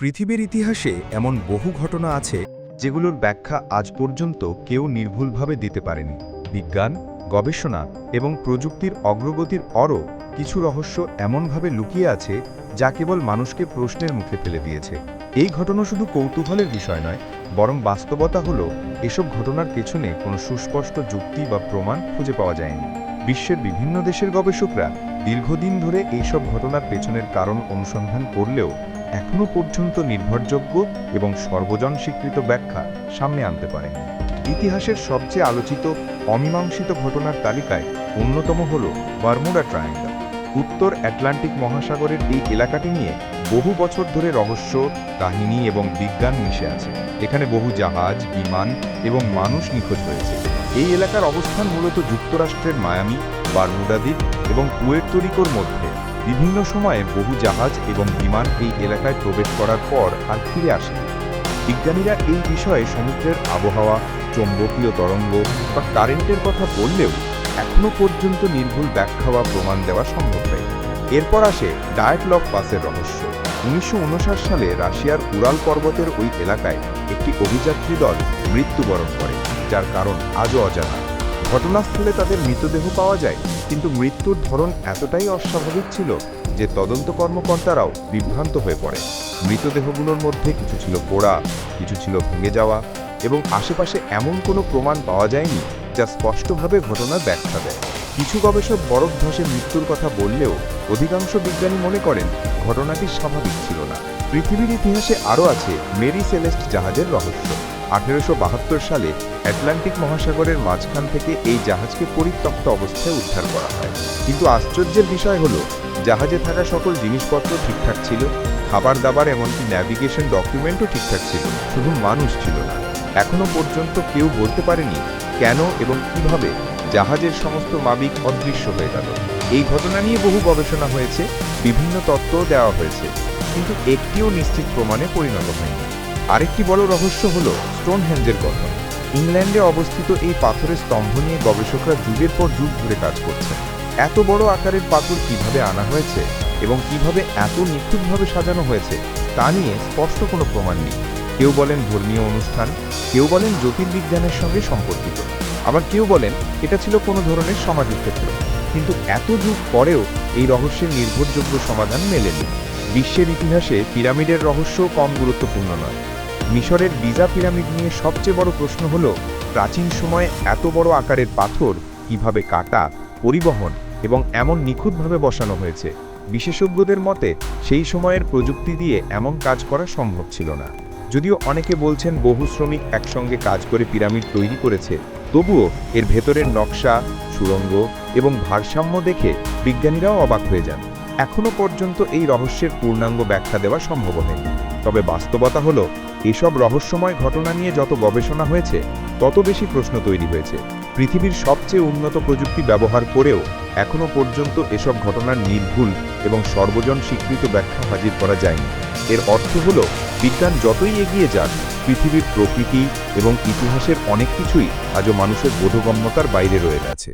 পৃথিবীর ইতিহাসে এমন বহু ঘটনা আছে যেগুলোর ব্যাখ্যা আজ পর্যন্ত কেউ নির্ভুলভাবে দিতে পারেনি। বিজ্ঞান, গবেষণা এবং প্রযুক্তির অগ্রগতির অরও কিছু রহস্য এমনভাবে লুকিয়ে আছে যা কেবল মানুষকে প্রশ্নের মুখে ফেলে দিয়েছে। এই ঘটনা শুধু কৌতূহলের বিষয় নয়, বরং বাস্তবতা হল এসব ঘটনার পেছনে কোনো সুস্পষ্ট যুক্তি বা প্রমাণ খুঁজে পাওয়া যায়নি। বিশ্বের বিভিন্ন দেশের গবেষকরা দীর্ঘদিন ধরে এইসব ঘটনার পেছনের কারণ অনুসন্ধান করলেও এখনও পর্যন্ত নির্ভরযোগ্য এবং সর্বজন স্বীকৃত ব্যাখ্যা সামনে আনতে পারেনি ইতিহাসের সবচেয়ে আলোচিত অমীমাংসিত ঘটনার তালিকায় অন্যতম হল বারমুডা ট্রায়াঙ্গল। উত্তর আটলান্টিক মহাসাগরের এই এলাকাটি নিয়ে বহু বছর ধরে রহস্য, কাহিনী এবং বিজ্ঞান মিশে আছে। এখানে বহু জাহাজ, বিমান এবং মানুষ নিখোঁজ হয়েছে। এই এলাকার অবস্থান মূলত যুক্তরাষ্ট্রের মায়ামি, বারমুডা দ্বীপ এবং পুয়ের্তরিকোর মধ্যে। বিভিন্ন সময়ে বহু জাহাজ এবং বিমান এই এলাকায় প্রবেশ করার পর আর ফিরে আসে বিজ্ঞানীরা এই বিষয়ে সমুদ্রের আবহাওয়া, চৌম্বকীয় তরঙ্গ বা কারেন্টের কথা বললেও এখনও পর্যন্ত নির্ভুল ব্যাখ্যা বা প্রমাণ দেওয়া সম্ভব নয় এরপর আসে ডায়েটলক পাসের রহস্য। উনিশশো উনষাট সালে রাশিয়ার উরাল পর্বতের ওই এলাকায় একটি অভিযাত্রী দল মৃত্যুবরণ করে, যার কারণ আজও অজানা। ঘটনাস্থলে তাদের মৃতদেহ পাওয়া যায়, কিন্তু মৃত্যুর ধরন এতটাই অস্বাভাবিক ছিল যে তদন্ত কর্মকর্তারাও বিভ্রান্ত হয়ে পড়ে। মৃতদেহগুলোর মধ্যে কিছু ছিল পোড়া, কিছু ছিল ভেঙে যাওয়া এবং আশেপাশে এমন কোনো প্রমাণ পাওয়া যায়নি যা স্পষ্টভাবে ঘটনার ব্যাখ্যা দেয়। কিছু গবেষক বরফ ধসে মৃত্যুর কথা বললেও অধিকাংশ বিজ্ঞানী মনে করেন ঘটনাটি স্বাভাবিক ছিল না। পৃথিবীর ইতিহাসে আরও আছে মেরি সেলেস্ট জাহাজের রহস্য। আঠেরোশো বাহাত্তর সালে অ্যাটলান্টিক মহাসাগরের মাঝখান থেকে এই জাহাজকে পরিত্যক্ত অবস্থায় উদ্ধার করা হয়। কিন্তু আশ্চর্যের বিষয় হলো, জাহাজে থাকা সকল জিনিসপত্র ঠিকঠাক ছিল খাবার দাবার এমনকি ন্যাভিগেশন ডকুমেন্টও ঠিকঠাক ছিল, শুধু মানুষ ছিল না। এখনও পর্যন্ত কেউ বলতে পারেনি কেন এবং কীভাবে জাহাজের সমস্ত মাবিক অদৃশ্য হয়ে গেল। এই ঘটনা নিয়ে বহু গবেষণা হয়েছে, বিভিন্ন তত্ত্বও দেওয়া হয়েছে, কিন্তু একটিও নিশ্চিত প্রমাণে পরিণত হয়নি। আরেকটি বড় রহস্য হল স্টোনহেঞ্জের গঠন ইংল্যান্ডে অবস্থিত এই পাথরের স্তম্ভ নিয়ে গবেষকরা যুগের পর যুগ ধরে কাজ করছেন। এত বড় আকারের পাথর কীভাবে আনা হয়েছে এবং কীভাবে এত নিখুঁতভাবে সাজানো হয়েছে, তা নিয়ে স্পষ্ট কোনো প্রমাণ নেই। কেউ বলেন ধর্মীয় অনুষ্ঠান, কেউ বলেন জ্যোতির্বিজ্ঞানের সঙ্গে সম্পর্কিত। আবার কেউ বলেন এটা ছিল কোনো ধরনের সামাজিক ক্ষেত্র কিন্তু এত যুগ পরেও এই রহস্যের নির্ভরযোগ্য সমাধান মেলেনি। বিশ্বের ইতিহাসে পিরামিডের রহস্য কম গুরুত্বপূর্ণ নয়। মিশরের বিজা পিরামিড নিয়ে সবচেয়ে বড় প্রশ্ন হল, প্রাচীন সময়ে এত বড় আকারের পাথর কীভাবে কাটা, পরিবহন এবং এমন নিখুঁতভাবে বসানো হয়েছে? বিশেষজ্ঞদের মতে, সেই সময়ের প্রযুক্তি দিয়ে এমন কাজ করা সম্ভব ছিল না। যদিও অনেকে বলছেন বহু শ্রমিক একসঙ্গে কাজ করে পিরামিড তৈরি করেছে, তবুও এর ভেতরের নকশা সুড়ঙ্গ এবং ভারসাম্য দেখে বিজ্ঞানীরাও অবাক হয়ে যান। এখনও পর্যন্ত এই রহস্যের পূর্ণাঙ্গ ব্যাখ্যা দেওয়া সম্ভব হয়নি। তবে বাস্তবতা হলো এসব রহস্যময় ঘটনা নিয়ে যত গবেষণা হয়েছে, তত বেশি প্রশ্ন তৈরি হয়েছে। পৃথিবীর সবচেয়ে উন্নত প্রযুক্তি ব্যবহার করেও এখনও পর্যন্ত এসব ঘটনার নির্ভুল এবং সর্বজন স্বীকৃত ব্যাখ্যা হাজির করা যায়নি। এর অর্থ হল, বিজ্ঞান যতই এগিয়ে যাক, পৃথিবীর প্রকৃতি এবং ইতিহাসের অনেক কিছুই আজও মানুষের বোধগম্যতার বাইরে রয়ে গেছে।